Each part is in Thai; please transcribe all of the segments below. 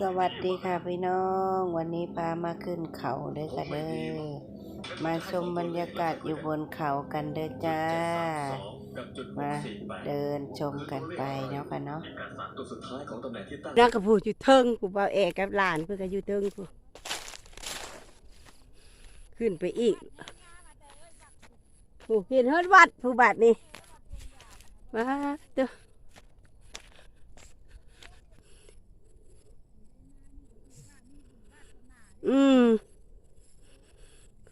สวัสดีค่ะพี่น้อง วันนี้พามาขึ้นเขาเด้อค่ะเด้อมาชมบรรยากาศอยู่บนเขากันเด้อจ้า มาเดินชมกันไปเนาะค่ะเนาะตัวสุดท้ายของตำแหน่งที่ตั้งนักกระพูดอยู่เทิงผู้เบาเอกกับหลานเพื่อก็อยู่เทิงผู้ขึ้นไปอีกผู้เห็นฮอดวัดผู้บาดนี่ว้าเตัวอืม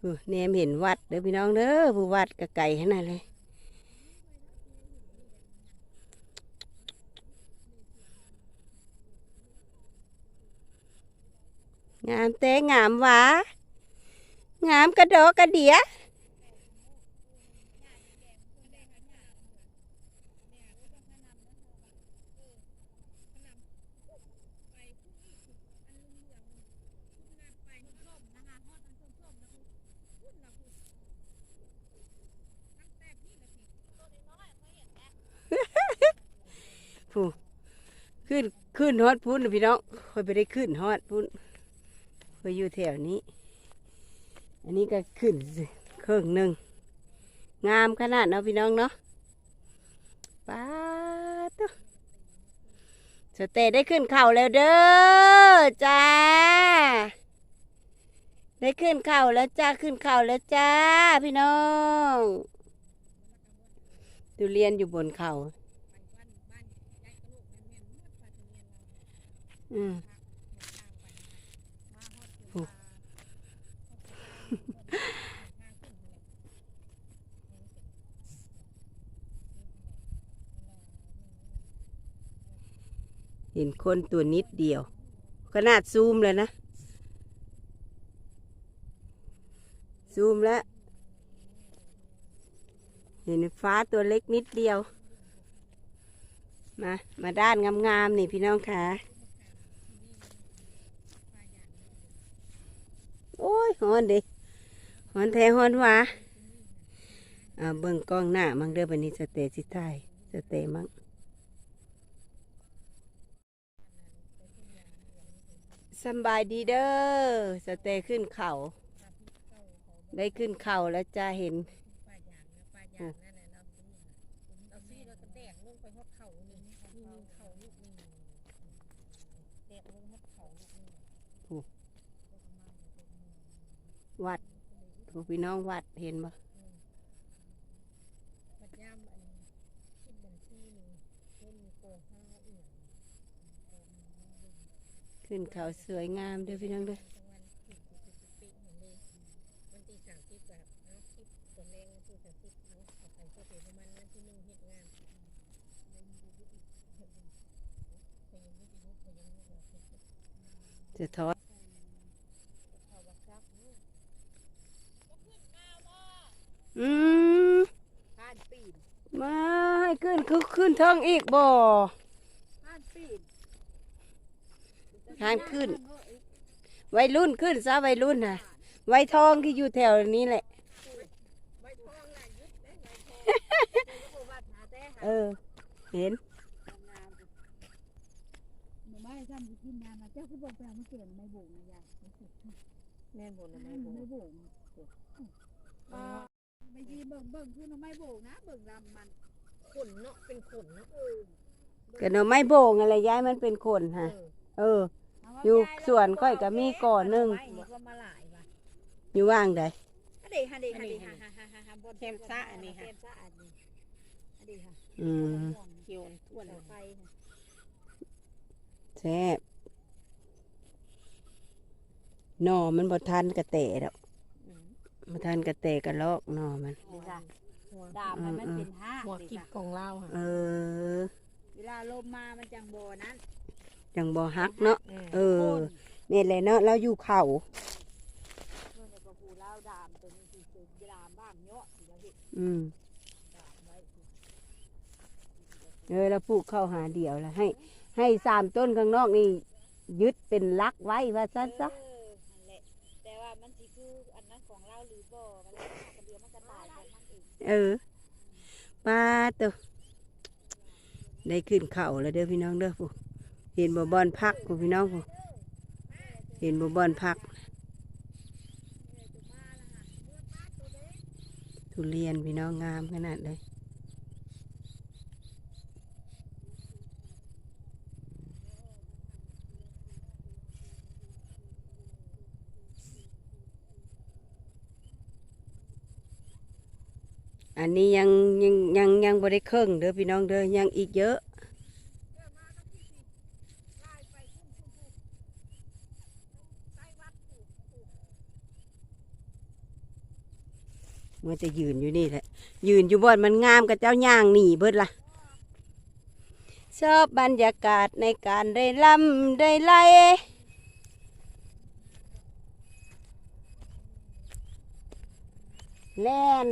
ผู้แนมเห็นวัดเด้อพี่น้องเด้อผู้วัดกะไก่ขนาดเลยงามเต้งามหวางามกระดอกกระเดีย ผู้ขึ้นขึ้นฮอดพุ่นนะพี่น้องค่อยไปได้ขึ้นฮอดพุ่นก็อยู่แถวนี้ อันนี้ก็ขึ้นเครื่องหนึ่งงามขนาดเนาะพี่น้องเนาะป้าตัวสเตได้ขึ้นเข่าแล้วเด้อจ้า ได้ขึ้นเข่าแล้วจ้าขึ้นเข่าแล้วจ้า พี่น้องดูเรียนอยู่บนเข่า อืมเห็นคนตัวนิดเดียว ขนาดซูมเลยนะ ซูมแล้ว เห็นฟ้าตัวเล็กนิดเดียว มา มาด้านงามๆนี่พี่น้องค่ะ โอ้ย ฮอนเดิฮอนแท้ฮอนวาอ่าเบิ่งกล้องหน้ามังเด้อบันนี้สเตสิไทายสเตมังสบายดีเด้อสเตย์ขึ้นเขาได้ขึ้นเขาแล้วจะเห็นอะ วัดพวกพี่น้องวัดเห็นบ่ขึ้นเขาสวยงามเด้อพี่น้องเด้อจะทอดอืมมาให้ขึ้นคือ ขึ้นเทิงอีกบ่ทางขึ้น วัยรุ่นขึ้นซะวัยรุ่นน่ะวัยทองที่อยู่แถวนี้แหละ เออ เห็นหนูไม่ได้ทำกินนานนะเจ้าคือบอกแปลมาเกี่ยนไม่โบ่งนะยายแม่นบ่นะไม่ไม่โบ่งไม่ยีเบิ่งเบิ่งคือหนูไม่โบ่งนะ เบิ่งลำมัน ขนเนาะเป็นขนเนาะก็หน่อไม้โบ่งอะไรย้ายมันเป็นคนฮะ เออ อยู่สวนค่อยก็มีก่อหนึ่งนี่ก็มาหลายว่ะอยู่ว่างใดฮันดีฮันดีฮันดีฮ่าฮ่าฮ่าฮ่าบนเทมซ่าอันนี้ค่ะเทมซ่าอันนี้ฮันดีค่ะอืมเขียวอ้วนไฟแซ่บหน่อมันบ่ทันกระเตะดอก บ่ทันกระเตะกระลอกหน่อมัน นี่ค่ะดาบมันมันเป็นห้าหัวกิบของเราค่ะเออ เวลาลมมามันจังโบนั้นจังบ่ฮักเนาะ เออแม่นแหละเนาะเราอยู่เขาเมื่อในกระพูเล่าดามตัวนี้คือดามบ้างเนาะที่เราเห็นอืมดามไว้เออเราปลูกเข้าหาเดี่ยวแล้วให้ ให้สามต้นข้างนอกนี่ยึดเป็นลักไว้ว่าซั่นซะ หรือบ่มันเลยหักกันเดียวมันก็ตายของมันเองเออปลาตัวได้ขึ้นเขาแล้วเด้อพี่น้องเด้อผู้เห็นบ่บอนพักผู้พี่น้องผู้เห็นบ่บอนพัก ทุเรียนพี่น้องงามขนาดเลย อันนี้ยังยังยังยังบ่ได้เครื่องเด้อพี่น้องเด้อยังอีกเยอะเมื่อจะยืนอยู่นี่แหละ ยืนอยู่บนมันงามกับเจ้าย่างหนีเบิดละชอบบรรยากาศในการได้ลำได้ไล่แล่น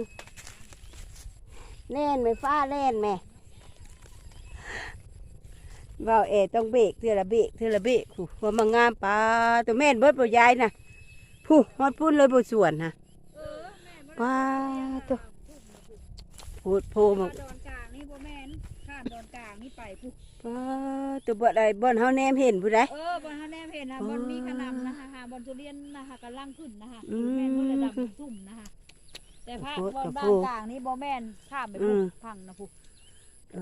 แล่นไหม่ฟ้าแล่นไหมเว่าเอต้องเบรกเทือละเบรกเทือละเบรกผู้ว่ามันงามปลาตัวแม่นเบิดบ่ยายนะผู้ฮอดพุ่นเลยบ่ส่วนนะปลาตัวพูดโพมาดอนกลางนี่บ่แม่นข้ามดอนกลางนี่ไปปุ๊บปลาตัวบ่ได้บ่อนเฮาแนมเห็นผู้ใดเออบนเฮาแนมเห็นนะอ๋อบนมีขนำนะคะหาบนทุเรียนนะคะกำลังขึ้นนะคะอืมแม่นบ่ระดับทุ่มนะคะ แต่ภาคโอ้โหบนบ้าโอ้นโหกลางนี่บ่แม่นข้ามไปอืปุ๊บมพังนะปุ๊บเอ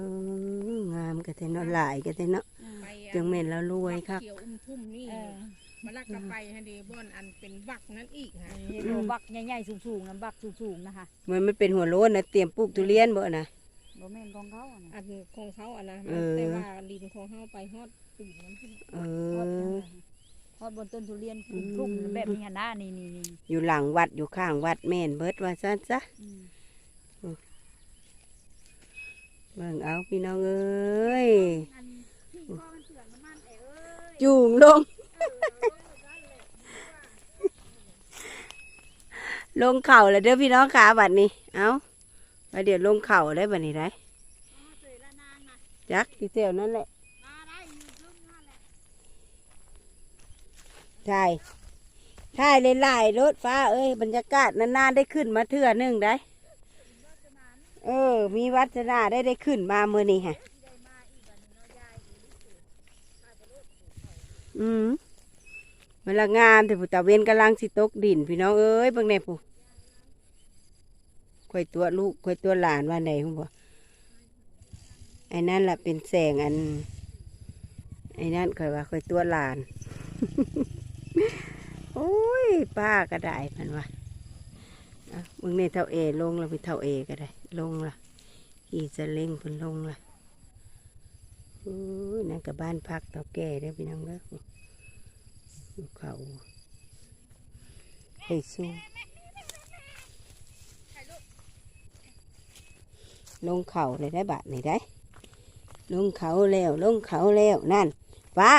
องามกะเทเนาะหลายกะเทเนาะไปอะจังแม่นแล้วรวยครับเขียวอุ้มทุ่มนี่เออมาลักกะไปฮะดีบ่อนอันเป็นบักนั่นอีกฮะนี่โลบักใหญ่ๆสูงๆนะบักสูงๆนะคะเหมือนมันเป็นหัวโล้นนะเตรียมปลูกทุเรียนบ่นะบ่แม่นของเขาอะนะอันของเขาอะนะเออแต่ว่าลินของเขาไปฮอดปีกนั้นพี่เอทอ ดอทอดบนต้นทุเรียนอืมทุ่มๆแบบนี้หั่นนะนี่นี่นี่อยู่หลังวัดอยู่ข้างวัดแม่นเบิดว่าซั่นซะอืมเบิ่งเอาพี่น้องเอ้ยอันที่พ่อมันเสือกน้ำมันไอ้เอ้ยจูงลง ลงเข่าแล้วเด้อพี่น้องขาบัดนี้ เอาไปเดี๋ยวลงเข่าได้บัดนี้ได้เสยละนางนะจักที่เตียวนั่นแหละ มาได้อยู่ครึ่งนั่นแหละ ใช่ใช่เลยลายรถฟ้า เอ้ยบรรยากาศนานๆได้ขึ้นมาเทื่อหนึงได้ เออ มีวัฒนาได้ได้ขึ้นมาเมื่อนี้ฮะอืมมันละงามแต่ผู้ตาเวนกำลังสิตกดิน พี่น้องเอ้ยเบางแน่ผู้ค่อยตัวลูกค่อยตัวหลานว่าไหนคุณบ่ไอ้นั่นแหละเป็นแสงอัน ไอ้นั่นคอยว่าค่อยตัวหลาน โอ้ยป้าก็ได้มันวะมึงในเท่าเอลงแล้วไปเท่าเอก็ได้ ลงละขี่จะเล่งเพิ่นลงละโอ้ยนั่นกับบ้านพักเต่าแก่เด้อพี่น้องเด้อเขาไปสู้ลงเขาเลยได้บาทนี่ได้ ลงเขาแล้วลงเขาแล้วนั่นป้า